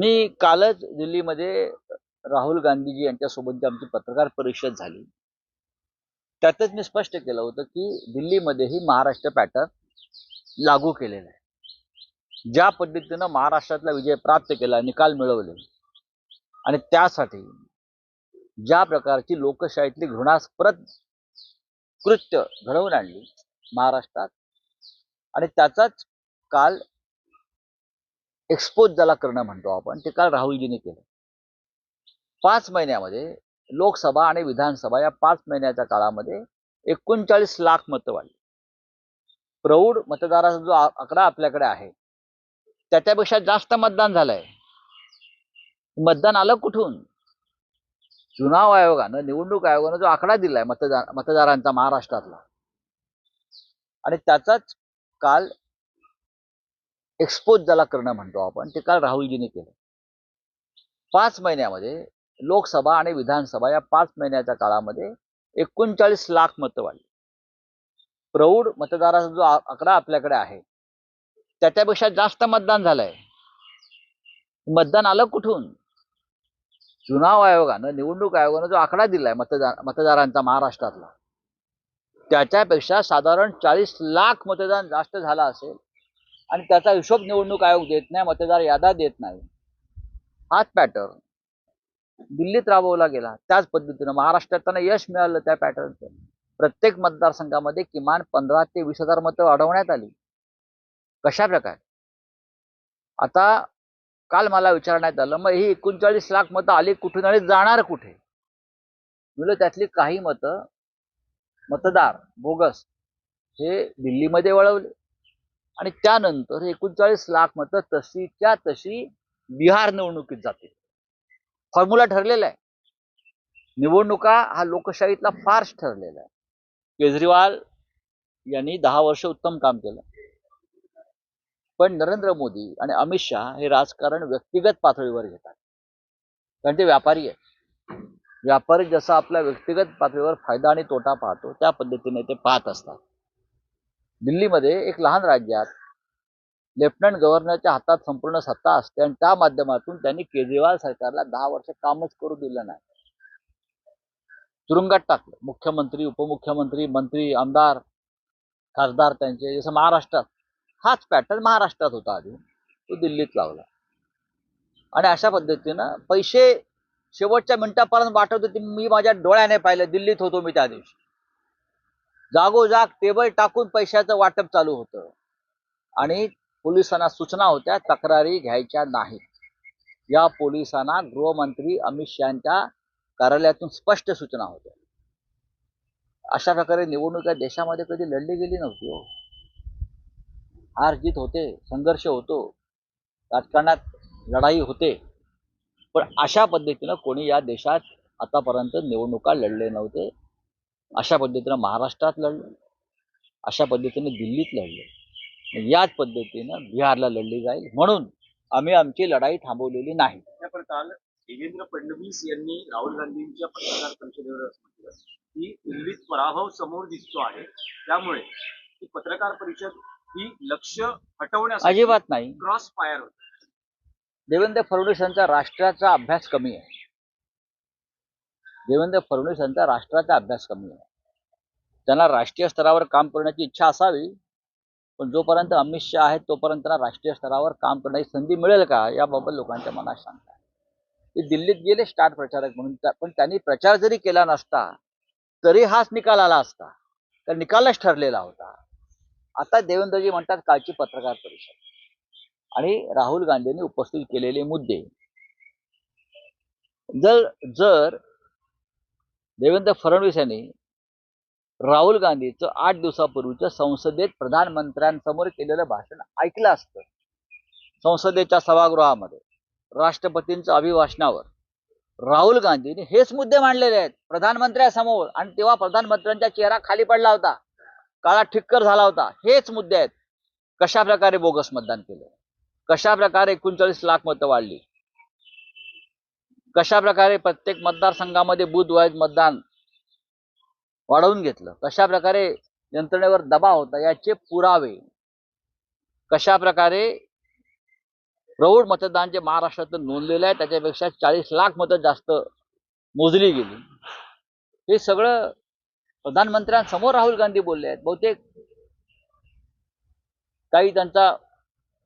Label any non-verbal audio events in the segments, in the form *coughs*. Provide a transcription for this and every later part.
मी कालच दिल्लीमध्ये राहुल गांधीजी यांच्यासोबतची आमची पत्रकार परिषद झाली. त्यातच मी स्पष्ट केलं होतं की दिल्लीमध्येही महाराष्ट्र पॅटर्न लागू केलेला आहे. ज्या पद्धतीनं महाराष्ट्रातला विजय प्राप्त केला निकाल मिळवले आणि त्यासाठी ज्या प्रकारची लोकशाहीतली घृणास्पद कृत्य घडवून आणली महाराष्ट्रात आणि त्याचाच काल एक्सपोज ज्याला करणं म्हणतो आपण ते काल राहुलजींनी केलं. पाच महिन्यामध्ये लोकसभा आणि विधानसभा या पाच महिन्याच्या काळामध्ये एकोणचाळीस लाख मतं वाढली. प्रौढ मतदाराचा जो आकडा आपल्याकडे आहे त्याच्यापेक्षा जास्त मतदान झालंय. मतदान आलं कुठून? चुनाव आयोगानं निवडणूक आयोगानं जो आकडा दिलाय मतदार मतदारांचा महाराष्ट्रातला. आणि त्याचाच काल एक्सपोज ज्याला करणं म्हणतो आपण ते काल राहुलजींनी केलं. पाच महिन्यामध्ये लोकसभा आणि विधानसभा या पाच महिन्याच्या काळामध्ये एकोणचाळीस लाख मतं वाढली. प्रौढ मतदाराचा जो आकडा आपल्याकडे आहे त्याच्यापेक्षा जास्त मतदान झालंय. मतदान आलं कुठून? चुनाव आयोगानं निवडणूक आयोगानं जो आकडा दिलाय मतदार मतदारांचा महाराष्ट्रातला त्याच्यापेक्षा साधारण चाळीस लाख मतदान जास्त झालं असेल आणि त्याचा हिशोब निवडणूक आयोग देत नाही मतदार याद्या देत नाही. हाच पॅटर्न दिल्लीत राबवला गेला त्याच पद्धतीनं महाराष्ट्रात त्यांना यश मिळालं त्या पॅटर्नचं प्रत्येक मतदारसंघामध्ये किमान पंधरा ते वीस हजार मतं वाढवण्यात आली. कशा प्रकारे? आता काल मला विचारण्यात आलं मग ही एकोणचाळीस लाख मतं आली कुठून आणि जाणार कुठे? म्हणलं त्यातली काही मतं मतदार बोगस हे दिल्लीमध्ये वळवले. आणि त्यानंतर एकोणचाळीस लाख मतं तशीच्या तशी बिहार निवडणुकीत जातील. फॉर्म्युला ठरलेला आहे. निवडणुका हा लोकशाहीतला फार्स ठरलेला आहे. केजरीवाल यांनी दहा वर्ष उत्तम काम केलं. पण नरेंद्र मोदी आणि अमित शहा हे राजकारण व्यक्तिगत पातळीवर घेतात कारण ते व्यापारी आहे व्यापारी जसा आपल्या व्यक्तिगत पातळीवर फायदा आणि तोटा पाहतो त्या पद्धतीने ते पाहत असतात. दिल्लीमध्ये एक लहान राज्यात लेफ्टनंट गव्हर्नरच्या हातात संपूर्ण सत्ता असते आणि त्या माध्यमातून त्यांनी केजरीवाल सरकारला दहा वर्ष कामच करू दिलं नाही. तुरुंगात टाकलं. मुख्यमंत्री उपमुख्यमंत्री मंत्री आमदार खासदार त्यांचे जसं महाराष्ट्रात. हाच पॅटर्न महाराष्ट्रात होता आधी तो दिल्लीत लावला. आणि अशा पद्धतीनं पैसे शेवटच्या मिनिटापर्यंत वाटत होते मी माझ्या डोळ्याने पाहिलं दिल्लीत होतो मी त्या दिवशी. जागोजाग टेबल टाकून पैशाचं वाटप चालू होतं. आणि पोलिसांना सूचना होत्या तक्रारी घ्यायच्या नाहीत. या पोलिसांना गृहमंत्री अमित शहाच्या कार्यालयातून स्पष्ट सूचना होत्या. अशा प्रकारे निवडणुका देशामध्ये कधी लढली गेली नव्हती हो. हार जीत होते संघर्ष होतो राजकारणात लढाई होते. पण अशा पद्धतीनं कोणी या देशात आतापर्यंत निवडणुका लढले नव्हते. अशा पद्धतीनं महाराष्ट्रात लढले. अशा पद्धतीने दिल्लीत लढले. याच पद्धतीनं बिहारला लढली जाईल. म्हणून आम्ही आमची लढाई थांबवलेली नाही. काल देवेंद्र फडणवीस यांनी राहुल गांधींच्या पत्रकार परिषदेवर की दिल्लीत पराभव समोर दिसतो आहे. त्यामुळे ही पत्रकार परिषद ही लक्ष हटवण्यासाठी अजिबात नाही. क्रॉस फायर होते. देवेंद्र फडणवीस यांचा राष्ट्राचा अभ्यास कमी आहे. देवेंद्र फडणवीस यांचा राष्ट्राचा अभ्यास कमी आहे. त्यांना राष्ट्रीय स्तरावर काम करण्याची इच्छा असावी पण जोपर्यंत अमित शहा आहेत तोपर्यंत त्यांना राष्ट्रीय स्तरावर काम करण्याची संधी मिळेल का याबाबत लोकांच्या मनात शंका आहे. ते दिल्लीत गेले स्टार प्रचारक म्हणून पण त्यांनी प्रचार जरी केला नसता तरी हाच निकाल आला असता. तर निकालच ठरलेला होता. आता देवेंद्रजी म्हणतात कालची पत्रकार परिषद. आणि राहुल गांधींनी उपस्थित केलेले मुद्दे. जर जर देवेंद्र फडणवीस यांनी राहुल गांधीचं आठ दिवसापूर्वीचं संसदेत प्रधानमंत्र्यांसमोर केलेलं भाषण ऐकलं असतं. संसदेच्या सभागृहामध्ये राष्ट्रपतींच्या अभिभाषणावर राहुल गांधींनी हेच मुद्दे मांडलेले आहेत प्रधानमंत्र्यांसमोर. आणि तेव्हा प्रधानमंत्र्यांचा चेहरा खाली पडला होता काळा ठिक्कर झाला होता. हेच मुद्दे आहेत. कशा प्रकारे बोगस मतदान केलं? कशा प्रकारे एकोणचाळीस लाख मतं वाढली? कशा प्रकारे प्रत्येक मतदारसंघामध्ये बुधवाईज वाईज मतदान वाढवून घेतलं. कशा प्रकारे यंत्रणेवर दबाव होता याचे पुरावे. कशा प्रकारे प्रौढ मतदान जे महाराष्ट्रातून नोंदलेलं आहे त्याच्यापेक्षा चाळीस लाख मतं जास्त मोजली गेली. हे सगळं प्रधानमंत्र्यांसमोर राहुल गांधी बोलले आहेत. बहुतेक काही त्यांचा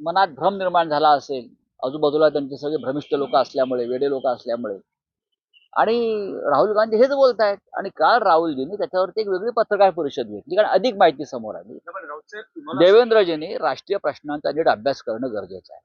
मनात भ्रम निर्माण झाला असेल. आजूबाजूला त्यांचे सगळे भ्रमिष्ठ लोक असल्यामुळे वेडे लोक असल्यामुळे. आणि राहुल गांधी हेच बोलत आहेत आणि काल राहुलजींनी त्याच्यावरती एक वेगळी पत्रकार परिषद घेतली कारण अधिक माहिती समोर आली. देवेंद्रजींनी राष्ट्रीय प्रश्नांचा नीट अभ्यास करणं गरजेचं आहे.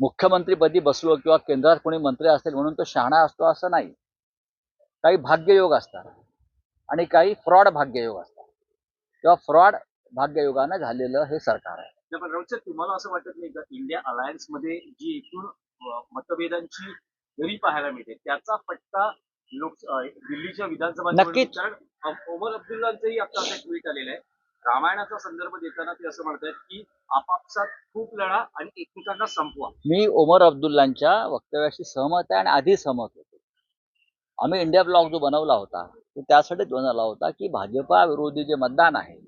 मुख्यमंत्रीपदी बसलो किंवा केंद्रात कोणी मंत्री असेल म्हणून तो शहाणा असतो असं नाही. काही भाग्ययोग असतात. आणि काही फ्रॉड भाग्ययोग असतात. किंवा फ्रॉड भाग्ययोगानं झालेलं हे सरकार आहे. तुम्हाला असं वाटत नाही का इंडिया अलायन्समध्ये जी एकूण मतभेदांची जरी पाहायला मिळते. त्याचा फटका लोक दिल्लीच्या विधानसभा नक्कीच. ओमर अब्दुल्लांचंही आता असं ट्विट आलेलं आहे. रामायणाचा संदर्भ देताना ते असं म्हणतात की आपापसात खूप लढा आणि एकमेकांना संपवा. मी ओमर अब्दुल्लांच्या वक्तव्याशी सहमत आहे आणि आधी सहमत होतो. आम्ही इंडिया ब्लॉक जो बनवला होता तो त्यासाठीच बनवला होता की भाजपा विरोधी जे मतदान आहे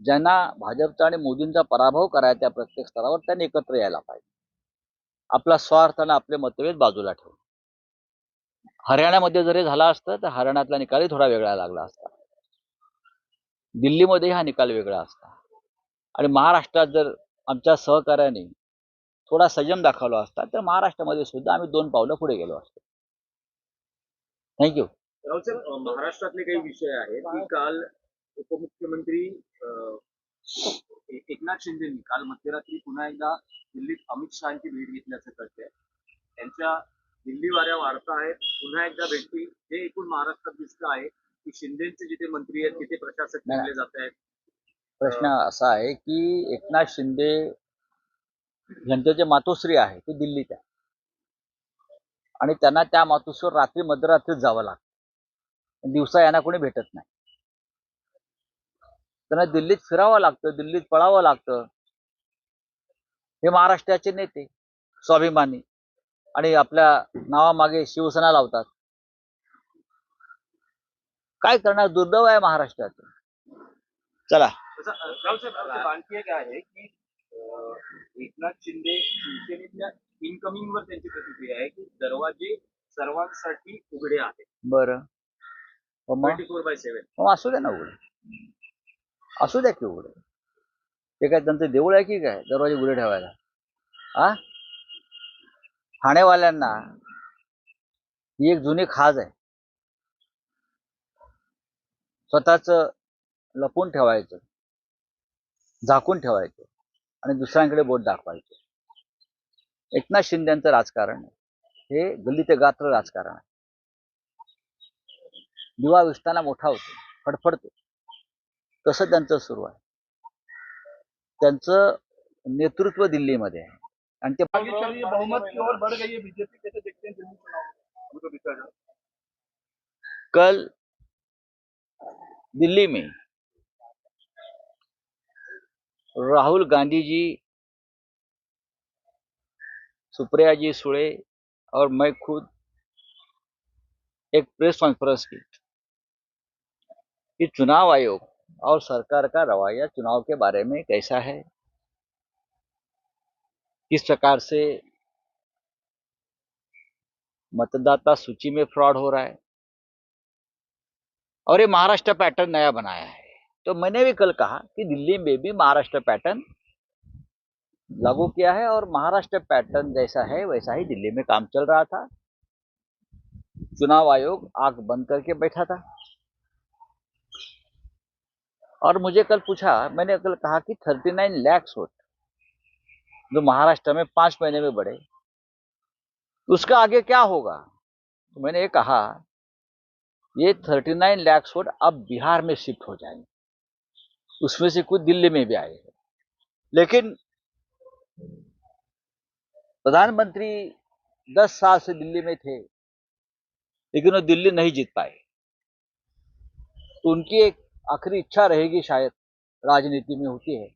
ज्यांना भाजपचा आणि मोदींचा पराभव करायचा प्रत्येक स्तरावर त्यांनी एकत्र यायला पाहिजे. आपला स्वार्थ आणि आपले मतभेद बाजूला ठेवून हरियाणामध्ये जरी झाला असतं तर हरियाणातला निकालही थोडा वेगळा लागला असता. दिल्लीमध्ये हा निकाल वेगळा असता. आणि महाराष्ट्रात जर आमच्या सहकार्याने थोडा संयम दाखवला असता तर महाराष्ट्रामध्ये सुद्धा आम्ही दोन पावलं पुढे गेलो असतो. थँक्यू महाराष्ट्रातले काही विषय आहेत की काल उपमुख्यमंत्री एकनाथ शिंदेनी काल मध्यरात्री पुन्हा एकदा दिल्लीत अमित शहाची भेट घेतल्याचं कळतंय. त्यांच्या दिल्ली वाऱ्या वाढता आहेत. पुन्हा एकदा भेटतील हे एकूण महाराष्ट्रात दिसतं आहे की शिंदेचे जिथे मंत्री आहेत तिथे प्रशासक. नेमले जात आहेत. प्रश्न असा आहे की एकनाथ शिंदे यांचे जे मातोश्री आहे ते दिल्लीत आहे. आणि त्यांना त्या मातोश्रीवर रात्री मध्यरात्रीच जावं लागतं. दिवसा यांना कोणी भेटत नाही. त्यांना दिल्लीत फिरावं लागतं दिल्लीत पळावं लागतं. हे महाराष्ट्राचे नेते स्वाभिमानी आणि आपल्या नावामागे शिवसेना लावतात. काय करणार दुर्दैव आहे महाराष्ट्रात? चला. आणखी एक आहे की एकनाथ शिंदे शिवसेनेतल्या इनकमिंग वर त्यांची प्रतिक्रिया आहे की दरवाजे सर्वांसाठी उघडे आहेत. बरं. ट्वेंटी फोर बाय सेव्हन असू द्या ना उघडे. असू द्या की उघडे. ते काय त्यांचं देऊळ आहे की काय? दरवाजे उघडे ठेवायला. आ? ठाणेवाल्यांना ही एक जुनी खाज आहे. स्वतःच लपून ठेवायचं. झाकून ठेवायचं. आणि दुसऱ्यांकडे बोट दाखवायचं. एकनाथ शिंदेचं राजकारण हे गल्ली ते गात्र राजकारण आहे. दिवा विसताना मोठा होतो. फडफडतो. तसं त्यांचं सुरू आहे. त्यांचं नेतृत्व दिल्लीमध्ये आहे. आणि ते कल दिल्ली में राहुल गांधी जी सुप्रिया जी सुळे और मैं खुद एक प्रेस कॉन्फ्रेंस की कि चुनाव आयोग और सरकार का रवैया चुनाव के बारे में कैसा है? किस प्रकार से मतदाता सूची में फ्रॉड हो रहा है? और ये महाराष्ट्र पैटर्न नया बनाया है। तो मैंने भी कल कहा कि दिल्ली में भी महाराष्ट्र पैटर्न लागू किया है और महाराष्ट्र पैटर्न जैसा है, वैसा ही दिल्ली में काम चल रहा था। चुनाव आयोग आँख बंद करके बैठा था। और मुझे कल पूछा, मैंने कल कहा कि 39 लैक्स वोट जो महाराष्ट्र में पाँच महीने में बढ़े। उसका आगे क्या होगा? तो मैंने ये कहा, ये 39 लैक्स वोट अब बिहार में शिफ्ट हो जाएँगे। उसमें से कुछ दिल्ली में भी आए हैं। लेकिन प्रधानमंत्री 10 साल से दिल्ली में थे, लेकिन वो दिल्ली नहीं जीत पाए। तो उनकी एक आखिरी इच्छा रहेगी शायद राजनीति में होती है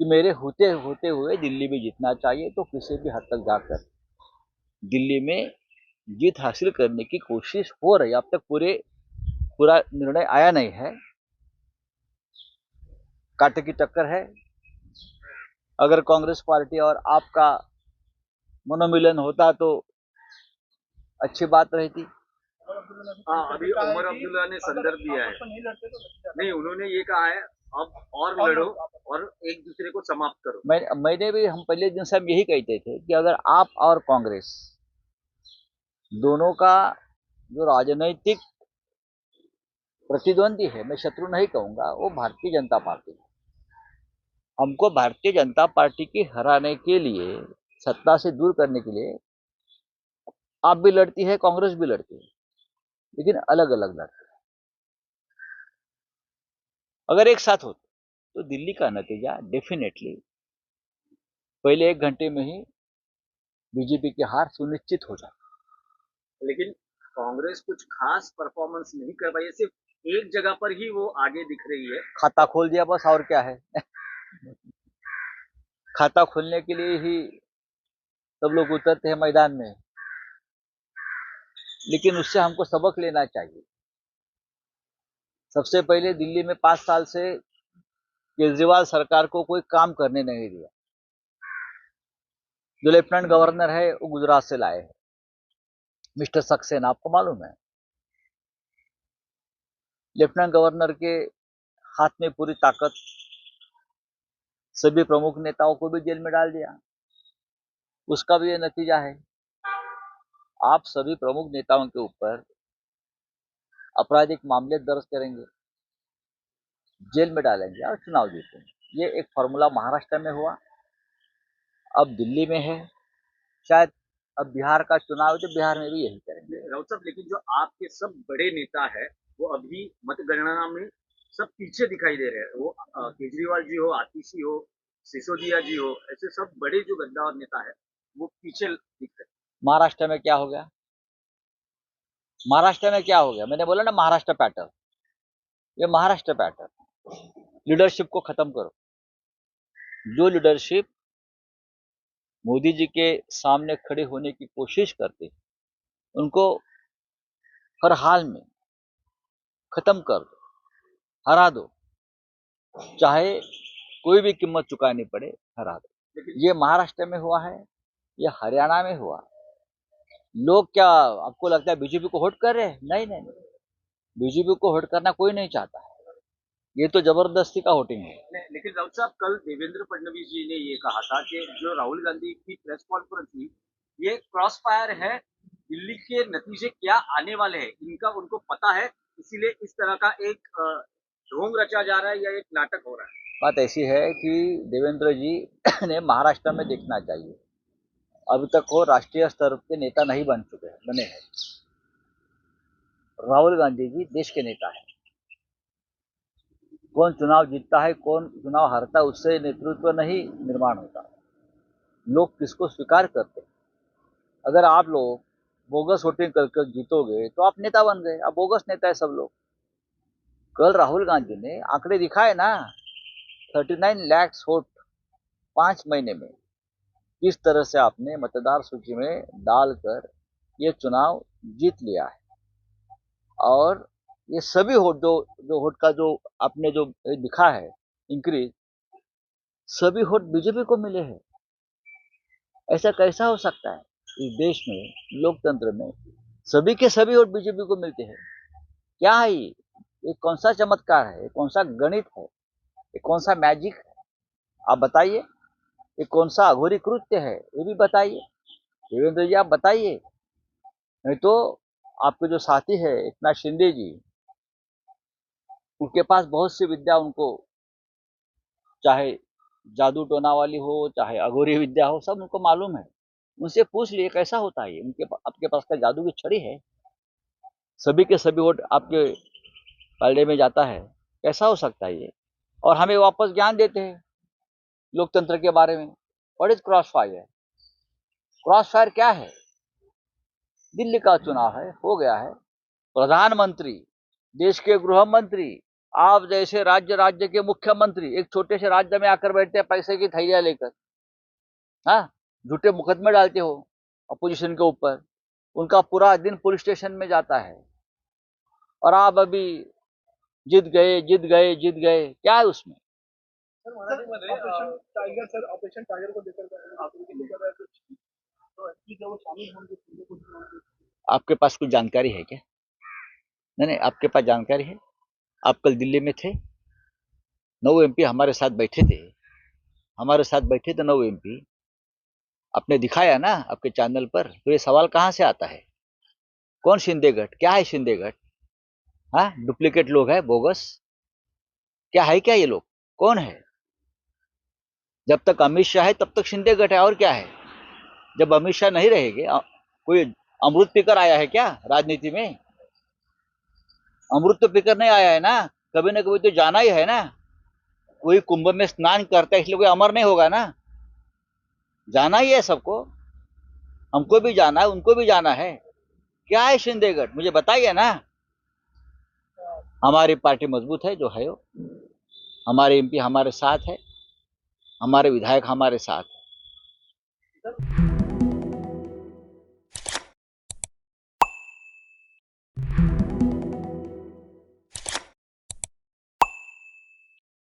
कि मेरे होते होते हुए दिल्ली में जीतना चाहिए तो किसी भी हद तक जाकर दिल्ली में जीत हासिल करने की कोशिश हो रही अब तक पूरे, पूरा निर्णय आया नहीं है। कांटे की टक्कर है। अगर कांग्रेस पार्टी और आपका मनोमिलन होता तो अच्छी बात रहती। हाँ, अभी उमर अब्दुल्ला ने संदर्भ दिया है। नहीं उन्होंने ये कहा है अब और लड़ो लड़ो। और एक दूसरे को समाप्त करो मैं मैंने भी हम पहले दिन से हम यही कहते थे कि अगर आप और कांग्रेस दोनों का जो राजनैतिक प्रतिद्वंदी है मैं शत्रु नहीं कहूँगा वो भारतीय जनता पार्टी है हमको भारतीय जनता पार्टी की हराने के लिए सत्ता से दूर करने के लिए आप भी लड़ती है कांग्रेस भी लड़ती है लेकिन अलग अलग है। अगर एक साथ होते तो दिल्ली का नतीजा डेफिनेटली पहले एक घंटे में ही बीजेपी की हार सुनिश्चित हो जाती। लेकिन कांग्रेस कुछ खास परफॉर्मेंस नहीं कर पाई है सिर्फ़ एक जगह पर ही वो आगे दिख रही है। खाता खोल दिया बस और क्या है? *laughs* खाता खोलने के लिए ही सब लोग उतरते हैं मैदान में। लेकिन उससे हमको सबक लेना चाहिए। सबसे पहले दिल्ली में पाँच साल से केजरीवाल सरकार को कोई काम करने नहीं दिया। जो लेफ्टिनेंट गवर्नर है, वो गुजरात से लाए हैं। मिस्टर सक्सेना, आपको मालूम है? लेफ्टिनेंट गवर्नर के हाथ में पूरी ताकत, सभी प्रमुख नेताओं को भी जेल में डाल दिया। उसका भी ये नतीजा है। आप सभी प्रमुख नेताओं के ऊपर आपराधिक मामले दर्ज करेंगे, जेल में डालेंगे और चुनाव जीतेंगे। ये एक फॉर्मूला महाराष्ट्र में हुआ, अब दिल्ली में है। शायद अब बिहार का चुनाव तो बिहार में भी यही करेंगे। राउत साहब, लेकिन जो आपके सब बड़े नेता है, वो अभी मतगणना में सब पीछे दिखाई दे रहे हैं। वो केजरीवाल जी हो, आतिशी हो, सिसोदिया जी हो, ऐसे सब बड़े जो गद्दार नेता है, वो पीछे दिख रहे महाराष्ट्र में क्या हो गया? महाराष्ट्र में क्या हो गया? मैंने बोला ना, महाराष्ट्र पैटर्न ये महाराष्ट्र पैटर्न लीडरशिप को खत्म करो। जो लीडरशिप मोदी जी के सामने खड़े होने की कोशिश करते, उनको हर हाल में खत्म कर दो, हरा दो। चाहे कोई भी कीमत चुकानी पड़े, हरा दो। ये महाराष्ट्र में हुआ है, ये हरियाणा में हुआ लोग क्या आपको लगता है बीजेपी को होट कर रहे हैं? नहीं नहीं नहीं। बीजेपी को होट करना कोई नहीं चाहता है। ये तो ज़बरदस्ती का वोटिंग है। लेकिन राउत साहब कल देवेंद्र फडणवीस जी ने ये कहा था कि जो राहुल गांधी की प्रेस कॉन्फ्रेंस हुई ये क्रॉस फायर है दिल्ली के नतीजे क्या आने वाले हैं इनका उनको पता है इसीलिए इस तरह का एक ढोंग रचा जा रहा है या एक नाटक हो रहा है। बात ऐसी है कि देवेंद्र जी *coughs* ने महाराष्ट्र में देखना चाहिए। अभी तक वो राष्ट्रीय स्तर के नेता नहीं बन चुके हैं, बने हैं। राहुल गांधी जी देश के नेता हैं। कौन चुनाव जीतता है, कौन चुनाव हारता है, उससे नेतृत्व नहीं, निर्माण होता। लोग किसको स्वीकार करते हैं? अगर आप लोग बोगस वोटिंग करके जीतोगे तो आप नेता बन गए, आप बोगस नेता है सब लोग। कल राहुल गांधी ने आंकड़े दिखाए ना 39 लैक्स वोट पाँच महीने में। किस तरह से आपने मतदार सूची में डालकर ये चुनाव जीत लिया है? और ये सभी वोट जो जो वोट का जो आपने जो दिखा है इंक्रीज सभी वोट बीजेपी को मिले हैं। ऐसा कैसा हो सकता है इस देश में, लोकतंत्र में, सभी के सभी वोट बीजेपी को मिलते हैं? क्या है ये? ये कौन सा चमत्कार है? ये कौन सा गणित है? ये कौन सा मैजिक है? आप बताइए। ये कौन सा अघोरी कृत्य है, ये भी बताइए। देवेंद्र जी, आप बताइए। नहीं तो आपके जो साथी है एकनाथ शिंदे जी, उनके पास बहुत सी विद्या उनको, चाहे जादू टोना वाली हो, चाहे अघोरी विद्या हो, सब उनको मालूम है। उनसे पूछ लिए, कैसा होता है उनके आपके पास का जादू की छड़ी है? सभी के सभी वोट आपके पलड़े में जाता है। कैसा हो सकता है ये? और हमें वापस ज्ञान देते हैं। लोकतंत्र के बारे में what is cross fire cross fire क्या है? दिल्ली का चुनाव है, हो गया है। प्रधानमंत्री, देश के गृह मंत्री आप जैसे राज्य राज्य के मुख्यमंत्री, एक छोटे से राज्य में आकर बैठते हैं, पैसे की थैलियाँ लेकर। हाँ झूठे मुकदमे डालते हो अपोजिशन के ऊपर। उनका पूरा दिन पुलिस स्टेशन में जाता है। और आप अभी, जीत गए जीत गए जीत गए, क्या है उसमें? Operation tiger sir operation tiger को लेकर आपके पास कुछ जानकारी है क्या? नहीं नहीं आपके पास जानकारी है? आप कल दिल्ली में थे? नौ एमपी हमारे साथ बैठे थे। हमारे साथ बैठे थे नौ एमपी आपने दिखाया ना आपके चैनल पर। तो ये सवाल कहाँ से आता है? कौन शिंदेगढ़ क्या है शिंदेगढ़ हाँ डुप्लीकेट लोग है बोगस। क्या है क्या ये लोग? कौन है? जब तक अमित शाह है, तब तक शिंदे शिंदेगढ़ है, और क्या है? जब अमित शाह नहीं रहेंगे कोई अमृत पीकर आया है क्या राजनीति में? अमृत तो पीकर नहीं आया है ना? कभी ना कभी तो जाना ही है ना? कोई कुंभ में स्नान करता है, इसलिए कोई अमर नहीं होगा ना? जाना ही है सबको। हमको भी जाना है, उनको भी जाना है। क्या है शिंदेगढ़ मुझे बताइए ना। हमारी पार्टी मज़बूत है, जो है वो। हमारे एमपी हमारे साथ है। हमारे विधायक हमारे साथ है।